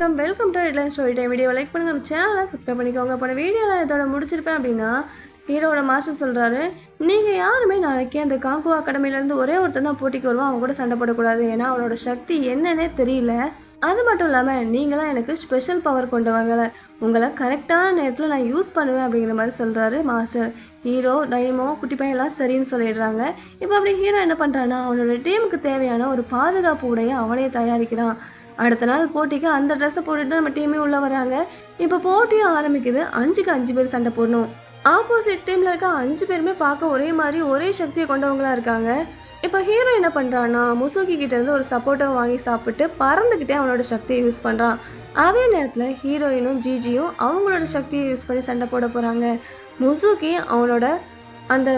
வணக்கம். Welcome to headline story time video like பண்ணுங்கள் நம்ம சேனலை சப்ஸ்கிரைப் பண்ணிக்கோங்க. போன வீடியோவில் இதோட முடிச்சிருப்பேன் அப்படின்னா ஹீரோட மாஸ்டர் சொல்கிறாரு நீங்கள் யாருமே நாளைக்கு அந்த காங்கோ அகாடமிலேருந்து ஒரே ஒருத்தர் தான் போட்டிக்கு வருவான். அவன் கூட சண்டை போடக்கூடாது. ஏன்னா அவனோட சக்தி என்னன்னே தெரியல. அது மட்டும் இல்லாமல் நீங்களாம் எனக்கு ஸ்பெஷல் பவர் கொண்டு வாங்கலை. உங்களை கரெக்டான நேரத்தில் நான் யூஸ் பண்ணுவேன். அப்படிங்கிற மாதிரி சொல்கிறாரு மாஸ்டர் ஹீரோ டைமோ குட்டி பையன் எல்லாம் சரின்னு சொல்லிடுறாங்க. இப்போ அப்படி ஹீரோ என்ன பண்ணுறான்னா அவனோட டீமுக்கு தேவையான ஒரு பாதுகாப்பு உடைய அவனே தயாரிக்கிறான். அடுத்த நாள் போட்டிக்கு அந்த ட்ரெஸ்ஸை போட்டுட்டு நம்ம டீமே உள்ளே வராங்க. இப்போ போட்டியும் ஆரம்பிக்குது. அஞ்சுக்கு அஞ்சு பேர் சண்டை போடணும். ஆப்போசிட் டீமில் இருக்க அஞ்சு பேருமே பார்க்க ஒரே மாதிரி ஒரே சக்தியை கொண்டவங்களா இருக்காங்க. இப்போ ஹீரோ என்ன பண்ணுறான்னா முசுகி கிட்டேருந்து ஒரு சப்போர்ட்டை வாங்கி சாப்பிட்டு பறந்துக்கிட்டே அவனோட சக்தியை யூஸ் பண்ணுறான் அதே நேரத்தில் ஹீரோயினும் ஜிஜியும் அவங்களோட சக்தியை யூஸ் பண்ணி சண்டை போட போகிறாங்க முசுகி அவனோட அந்த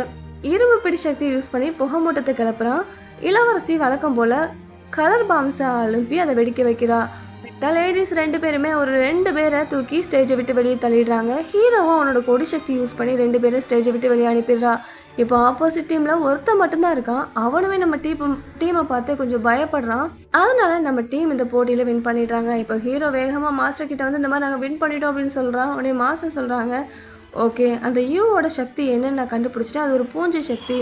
இரும்பு பிடி சக்தியை யூஸ் பண்ணி புகை மூட்டத்தை கிளப்புறான். இளவரசி வழக்கம் போல் கலர் பாம்ஸை அனுப்பி அதை வெடிக்க வைக்கிறா. லேடிஸ் ரெண்டு பேருமே ஒரு ரெண்டு பேரை தூக்கி ஸ்டேஜை விட்டு வெளியே தள்ளிடுறாங்க. ஹீரோவும் அவனோட கொடி சக்தி யூஸ் பண்ணி ரெண்டு பேரும் ஸ்டேஜை விட்டு வெளியே அனுப்பிடுறா. இப்போ ஆப்போசிட் டீமில் ஒருத்தன் மட்டும்தான் இருக்கான். அவனுமே நம்ம டீம் டீமை பார்த்து கொஞ்சம் பயப்படுறான். அதனால நம்ம டீம் இந்த போட்டியில் வின் பண்ணிடுறாங்க. இப்போ ஹீரோ வேகமாக மாஸ்டர் கிட்ட வந்து இந்த மாதிரி நாங்கள் வின் பண்ணிட்டோம் அப்படின்னு சொல்கிறான் உடனே மாஸ்டர் சொல்கிறாங்க ஓகே அந்த யூவோட சக்தி என்னென்னு நான் கண்டுபிடிச்சிட்டேன். அது ஒரு பூஞ்சை சக்தி.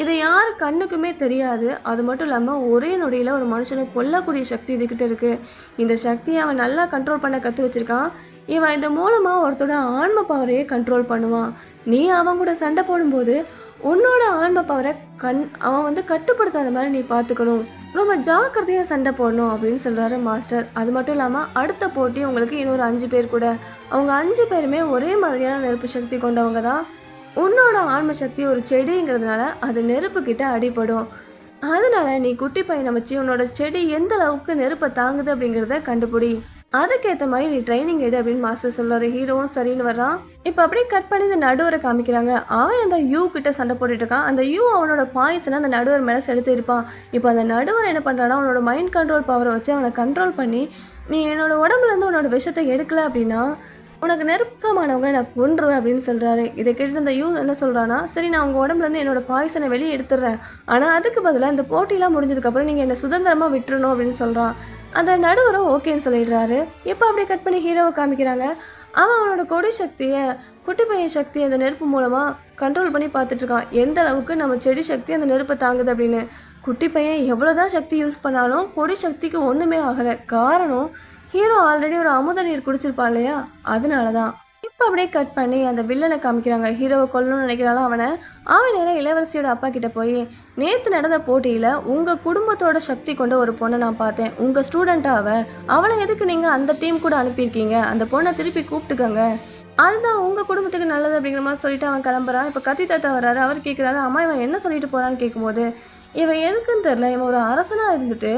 இது யார் கண்ணுக்குமே தெரியாது. அது மட்டும் இல்லாமல் ஒரே நொடியில் ஒரு மனுஷனை கொல்லக்கூடிய சக்தி இதுக்கிட்ட இருக்குது இந்த சக்தியை அவன் நல்லா கண்ட்ரோல் பண்ண கற்று வச்சிருக்கான். இவன் இது மூலமாக ஒருத்தரோட ஆன்ம பவரையே கண்ட்ரோல் பண்ணுவான். நீ அவன் கூட சண்டை போடும்போது உன்னோட ஆன்ம பவரை கண் அவன் வந்து கட்டுப்படுத்தாத மாதிரி நீ பார்த்துக்கணும். ரொம்ப ஜாக்கிரதையாக சண்டை போடணும் அப்படின்னு சொல்கிறாரு மாஸ்டர். அது மட்டும் இல்லாமல் அடுத்த போட்டி உங்களுக்கு இன்னொரு அஞ்சு பேர் கூட. அவங்க அஞ்சு பேருமே ஒரே மாதிரியான நெருப்பு சக்தி கொண்டவங்க தான். உன்னோட ஆன்ம சக்தி ஒரு செடிங்கிறதுனால அது நெருப்பு கிட்ட அடிபடும். அதனால நீ குட்டி பையனை வச்சு உன்னோட செடி எந்த அளவுக்கு நெருப்பை தாங்குது அப்படிங்கிறத கண்டுபிடி. அதுக்கேற்ற மாதிரி நீ ட்ரைனிங் எடு அப்படின்னு மாஸ்டர் சொல்றாரு ஹீரோவும் சரின்னு வர்றான் இப்போ அப்படியே கட் பண்ணி இந்த நடுவரை காமிக்கிறாங்க. அவன் அந்த யூ கிட்ட சண்டை போட்டுட்டு இருக்கான். அந்த யூ அவனோட பாய்சனை அந்த நடுவர் மேலே செலுத்தி இருப்பான். இப்போ அந்த நடுவர் என்ன பண்ணுறான்னா அவனோட மைண்ட் கண்ட்ரோல் பவரை வச்சு அவனை கண்ட்ரோல் பண்ணி நீ என்னோட உடம்புலேருந்து உன்னோட விஷத்தை எடுக்கல அப்படின்னா உனக்கு நெருக்கமானவங்க நான் கொன்றுவேன் அப்படின்னு சொல்கிறாரு இதை கேட்டு அந்த யூ என்ன சொல்கிறான்னா சரி நான் உங்கள் உடம்புலேருந்து என்னோட பாய்சனை வெளியே எடுத்துடுறேன். ஆனால் அதுக்கு பதிலாக இந்த போட்டிலாம் முடிஞ்சதுக்கப்புறம் நீங்கள் என்னை சுதந்திரமாக விட்டுறணும் அப்படின்னு சொல்கிறான் அந்த நடுவரும் ஓகேன்னு சொல்லிடுறாரு. இப்போ அப்படியே கட் பண்ணி ஹீரோவை காமிக்கிறாங்க? அவன் அவனோட கொடி சக்தியை குட்டி பையன் சக்தி அந்த நெருப்பு மூலமாக கண்ட்ரோல் பண்ணி பார்த்துட்ருக்கான். எந்த அளவுக்கு நம்ம செடி சக்தி அந்த நெருப்பை தாங்குது அப்படின்னு. குட்டி பையன் எவ்வளோ தான் சக்தி யூஸ் பண்ணாலும் கொடி சக்திக்கு ஒன்றுமே ஆகலை. காரணம் ஹீரோ ஆல்ரெடி ஒரு அமுத நீர் குடிச்சிருப்பான் இல்லையா? அதனால தான் இப்போ அப்படியே கட் பண்ணி அந்த வில்லனை காமிக்கிறாங்க. ஹீரோவை கொல்லணும்னு நினைக்கிறாலும் அவனை. அவன் நேரம் இளவரசியோட அப்பா கிட்ட போய் நேற்று நடந்த போட்டியில் உங்கள் குடும்பத்தோட சக்தி கொண்ட ஒரு பொண்ணை நான் பார்த்தேன். உங்கள் ஸ்டூடெண்ட்டாக அவள் அவளை எதுக்கு நீங்கள் அந்த டீம் கூட அனுப்பியிருக்கீங்க? அந்த பொண்ணை திருப்பி கூப்பிட்டுக்கோங்க. அதுதான் உங்கள் குடும்பத்துக்கு நல்லது அப்படிங்கிற மாதிரி சொல்லிட்டு அவன் கிளம்புறான். இப்போ கத்தி தாத்தா வர்றாரு. அவர் கேட்குறாரு அம்மா இவன் என்ன சொல்லிட்டு போகிறான்னு கேட்கும்போது இவன் எதுக்குன்னு தெரில இவன் ஒரு அரசனாக இருந்துட்டு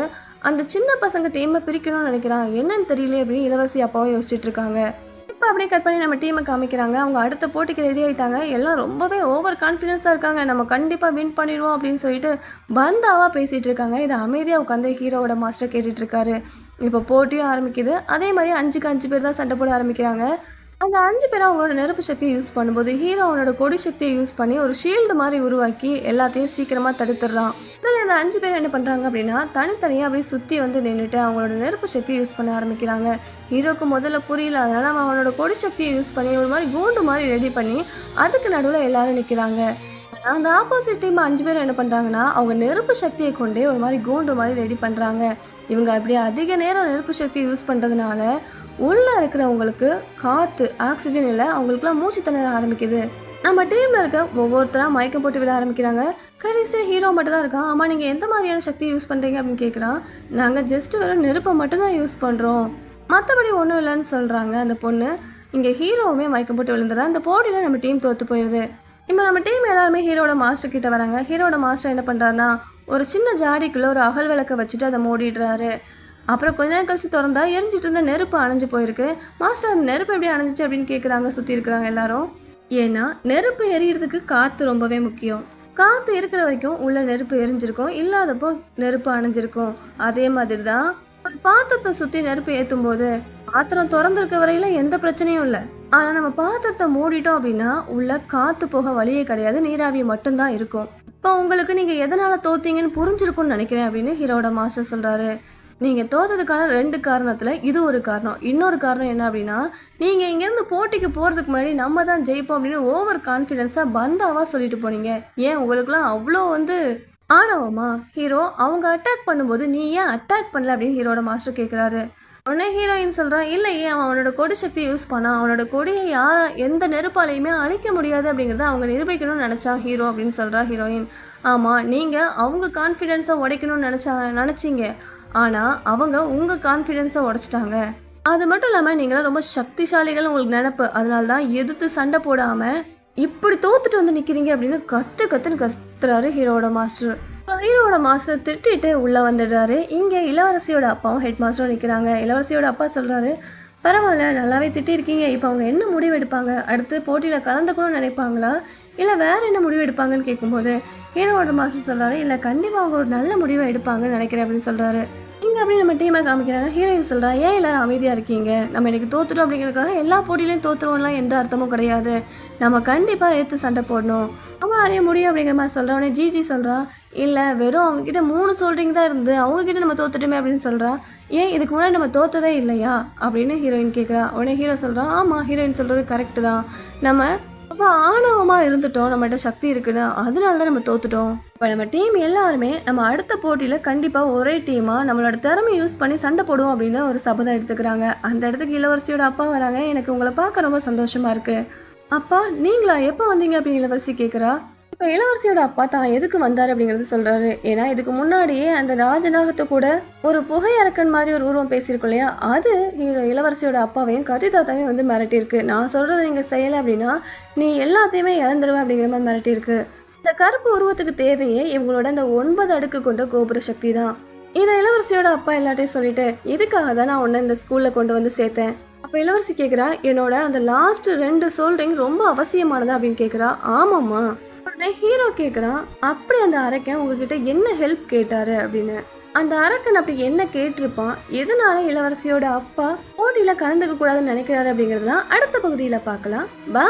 அந்த சின்ன பசங்க டீமை பிரிக்கணும்னு நினைக்கிறான். என்னன்னு தெரியல அப்படின்னு இளவரசி அப்பாவும் யோசிச்சுட்டு இருக்காங்க. இப்போ அப்படியே கட் பண்ணி நம்ம டீமை காமிக்கிறாங்க. அவங்க அடுத்த போட்டிக்கு ரெடி ஆயிட்டாங்க. எல்லாம் ரொம்பவே ஓவர் கான்ஃபிடென்ஸாக இருக்காங்க. நம்ம கண்டிப்பாக வின் பண்ணிடுவோம் அப்படின்னு சொல்லிட்டு பந்தாவாக பேசிகிட்டு இருக்காங்க. இதை அமைதியாக உட்காந்து ஹீரோவோட மாஸ்டர் கேட்டுட்டு இருக்காரு. இப்போ போட்டியும் ஆரம்பிக்குது. அதே மாதிரி அஞ்சுக்கு அஞ்சு பேர் தான் சண்டை போட ஆரம்பிக்கிறாங்க. அந்த அஞ்சு பேரும் அவங்களோட நெருப்பு சக்தியை யூஸ் பண்ணும்போது ஹீரோ அவனோட கொடி சக்தியை யூஸ் பண்ணி ஒரு ஷீல்டு மாதிரி உருவாக்கி எல்லாத்தையும் சீக்கிரமாக தடுத்துடுறான். அந்த அஞ்சு பேர் என்ன பண்ணுறாங்க அப்படின்னா தனித்தனியாக அப்படியே சுற்றி வந்து நின்றுட்டு அவங்களோட நெருப்பு சக்தியை யூஸ் பண்ண ஆரம்பிக்கிறாங்க. ஹீரோக்கு முதல்ல புரியல அதனால் அவன் அவனோட கொடி சக்தியை யூஸ் பண்ணி ஒரு மாதிரி கூண்டு மாதிரி ரெடி பண்ணி அதுக்கு நடுவில் எல்லாரும் நிற்கிறாங்க அந்த ஆப்போசிட் டீம் அஞ்சு பேர் என்ன பண்ணுறாங்கன்னா அவங்க நெருப்பு சக்தியை கொண்டே ஒரு மாதிரி கூண்டு மாதிரி ரெடி பண்ணுறாங்க இவங்க அப்படியே அதிக நேரம் நெருப்பு சக்தியை யூஸ் பண்ணுறதுனால உள்ளே இருக்கிறவங்களுக்கு காற்று ஆக்சிஜன் இல்லை அவங்களுக்குலாம் மூச்சு திணற ஆரம்பிக்குது. நம்ம டீமில் இருக்க ஒவ்வொருத்தராக மயக்கம் போட்டு விழ ஆரம்பிக்கிறாங்க. கடைசியாக ஹீரோ மட்டும் தான் இருக்கான். ஆமாம் நீங்கள் எந்த மாதிரியான சக்தி யூஸ் பண்ணுறீங்க அப்படின்னு கேட்குறான் நாங்கள் ஜஸ்ட் வெறும் நெருப்பை மட்டும்தான் யூஸ் பண்ணுறோம் மற்றபடி ஒன்றும் இல்லைன்னு சொல்கிறாங்க அந்த பொண்ணு. இங்கே ஹீரோவுமே மயக்கம் போட்டு விழுந்துடுறா. அந்த போட்டியில் நம்ம டீம் தோற்று போயிடுது இப்போ நம்ம டீம் எல்லாருமே ஹீரோட மாஸ்டர் கிட்ட வராங்க. ஹீரோட மாஸ்டர் என்ன பண்ணுறாருன்னா ஒரு சின்ன ஜாடிக்குள்ளே ஒரு அகல் விளக்கை வச்சுட்டு அதை மூடிடுறாரு. அப்புறம் கொஞ்ச நேரம் கழிச்சு திறந்தா எரிஞ்சிட்டு இருந்த நெருப்பு அணைஞ்சு போயிருக்கு. மாஸ்டர் நெருப்பு எப்படி அணைஞ்சிச்சு அப்படின்னு கேட்குறாங்க சுற்றி இருக்கிறாங்க எல்லாரும். ஏன்னா நெருப்பு எரியறதுக்கு காற்று ரொம்பவே முக்கியம். காற்று இருக்கிற வரைக்கும் உள்ள நெருப்பு எரிஞ்சிருக்கும் இல்லாதப்போ நெருப்பு அணைஞ்சிருக்கும். அதே மாதிரி தான் ஒரு பாத்திரத்தை சுற்றி நெருப்பு ஏற்றும் போது பாத்திரம் திறந்துருக்க வரையில எந்த பிரச்சனையும் இல்லை. ஆனால் நம்ம பாத்திரத்தை மூடிட்டோம் அப்படின்னா உள்ள காற்று போக வழியே கிடையாது நீராவி மட்டும்தான் இருக்கும். இப்போ உங்களுக்கு நீங்கள் எதனால் தோத்தீங்கன்னு புரிஞ்சிருக்கும்னு நினைக்கிறேன் அப்படின்னு ஹீரோட மாஸ்டர் சொல்கிறாரு நீங்கள் தோத்ததுக்கான ரெண்டு காரணத்தில் இது ஒரு காரணம். இன்னொரு காரணம் என்ன அப்படின்னா நீங்கள் இங்கேருந்து போட்டிக்கு போகிறதுக்கு முன்னாடி நம்ம தான் ஜெயிப்போம் அப்படின்னு ஓவர் கான்ஃபிடென்ஸாக பந்தாவாக சொல்லிட்டு போனீங்க. ஏன் உங்களுக்குலாம் அவ்வளோ வந்து ஆணவமா? ஹீரோ அவங்க அட்டாக் பண்ணும்போது நீ ஏன் அட்டாக் பண்ணல அப்படின்னு ஹீரோட மாஸ்டர் கேட்குறாரு உடனே ஹீரோயின் சொல்கிறான் இல்லையே அவன் அவனோட கொடி சக்தியை யூஸ் பண்ணான் அவனோட கொடியை யார எந்த நெருப்பாலையுமே அழிக்க முடியாது அப்படிங்கிறத அவங்க நிரூபிக்கணும்னு நினச்சா ஹீரோ அப்படின்னு சொல்கிறா ஹீரோயின் ஆமாம் நீங்கள் அவங்க கான்ஃபிடென்ஸை உடைக்கணும்னு நினச்சா நினச்சிங்க. ஆனால் அவங்க உங்கள் கான்ஃபிடென்ஸை உடைச்சிட்டாங்க. அது மட்டும் இல்லாமல் நீங்களாம் ரொம்ப சக்திசாலிகள் உங்களுக்கு நினப்பு. அதனால தான் எதிர்த்து சண்டை போடாமல் இப்படி தோத்துட்டு வந்து நிற்கிறீங்க அப்படின்னு கத்து கத்துன்னு கத்துறாரு ஹீரோட மாஸ்டர் ஹீரோட மாஸ்டர் திட்டிட்டு உள்ளே வந்துடுறாரு. இங்கே இளவரசியோட அப்பாவும் ஹெட் மாஸ்டரும் நிற்கிறாங்க இளவரசியோட அப்பா சொல்கிறாரு பரவாயில்ல நல்லாவே திட்டிருக்கீங்க. இப்போ அவங்க என்ன முடிவு எடுப்பாங்க? அடுத்து போட்டியில் கலந்துக்கணும்னு நினைப்பாங்களா? இல்லை வேற என்ன முடிவு எடுப்பாங்கன்னு கேட்கும்போது ஹீரோவோட மாஸ்டர் சொல்கிறாரு இல்லை கண்டிப்பாக அவங்க ஒரு நல்ல முடிவை எடுப்பாங்கன்னு நினைக்கிறேன் அப்படின்னு சொல்கிறாரு இவங்க அப்படி நம்ம டீமை காமிக்கிறாங்க. ஹீரோயின் சொல்கிறா ஏன் எல்லாரும் அமைதியாக இருக்கீங்க? நம்ம எனக்கு தோத்துட்டோம் அப்படிங்கிறதுக்காக எல்லா போட்டியிலையும் தோத்துருவோம்லாம் எந்த அர்த்தமும் கிடையாது. நம்ம கண்டிப்பாக ஏற்று சண்டை போடணும். அவன் அடைய முடியும் அப்படிங்கிற மாதிரி சொல்கிறவனே ஜிஜி சொல்கிறா இல்லை வெறும் அவங்கக்கிட்ட மூணு சொல்கிறீங்க தான் இருந்து அவங்கக்கிட்ட நம்ம தோத்துட்டோமே அப்படின்னு சொல்கிறா ஏன் இதுக்கு முன்னாடி நம்ம தோத்ததே இல்லையா? அப்படின்னு ஹீரோயின் கேட்குறா உடனே ஹீரோ சொல்கிறான் ஆமாம் ஹீரோயின் சொல்கிறது கரெக்டு தான். நம்ம அப்போ ஆணவமாக இருந்துட்டோம். நம்மகிட்ட சக்தி இருக்குன்னு அதனால தான் நம்ம தோத்துட்டோம். இப்போ நம்ம டீம் எல்லாருமே நம்ம அடுத்த போட்டியில் கண்டிப்பாக ஒரே டீமாக நம்மளோட திறமை யூஸ் பண்ணி சண்டை போடுவோம் அப்படின்னு ஒரு சபதம் எடுத்துக்கிறாங்க. அந்த இடத்துக்கு இளவரசியோட அப்பா வராங்க. எனக்கு உங்களை பார்க்க ரொம்ப சந்தோஷமா இருக்கு. அப்பா நீங்களா எப்போ வந்தீங்க அப்படின்னு இளவரசி கேட்குறா இப்போ இளவரசியோட அப்பா தான் எதுக்கு வந்தார் அப்படிங்கிறது சொல்கிறாரு ஏன்னா இதுக்கு முன்னாடியே அந்த ராஜநாகத்தை கூட ஒரு புகை அரக்கன் மாதிரி ஒரு உருவம் பேசியிருக்கோம் இல்லையா? அது ஹீரோ இளவரசியோட அப்பாவையும் கதி தாத்தாவையும் வந்து மிரட்டியிருக்கு. நான் சொல்கிறத நீங்கள் செய்யலை அப்படின்னா நீ எல்லாத்தையுமே இழந்துருவேன் அப்படிங்கிற மாதிரி மிரட்டியிருக்கு. இந்த கருப்பு உருவத்துக்கு தேவையே இவங்களோட அந்த ஒன்பது அடுக்கு கொண்ட கோபுர சக்தி தான். இதை இளவரசியோட அப்பா எல்லாத்தையும் சொல்லிட்டு இதுக்காக தான் நான் உன்னை இந்த ஸ்கூலில் கொண்டு வந்து சேர்த்தேன். அப்போ இளவரசி கேட்குறா என்னோட அந்த லாஸ்ட் ரெண்டு சோல்ட்ரிங் ரொம்ப அவசியமானதா? அப்படின்னு கேட்குறா ஆமாம்மா. உடனே ஹீரோ கேட்குறான் அப்படி அந்த அரக்கன் உங்ககிட்ட என்ன ஹெல்ப் கேட்டாரு? அப்படின்னு. அந்த அரக்கன் அப்படி என்ன கேட்டிருப்பான் எதனால இளவரசியோட அப்பா போட்டியில் கலந்துக்க கூடாதுன்னு நினைக்கிறாரு? அப்படிங்கிறதுலாம் அடுத்த பகுதியில் பார்க்கலாம். பா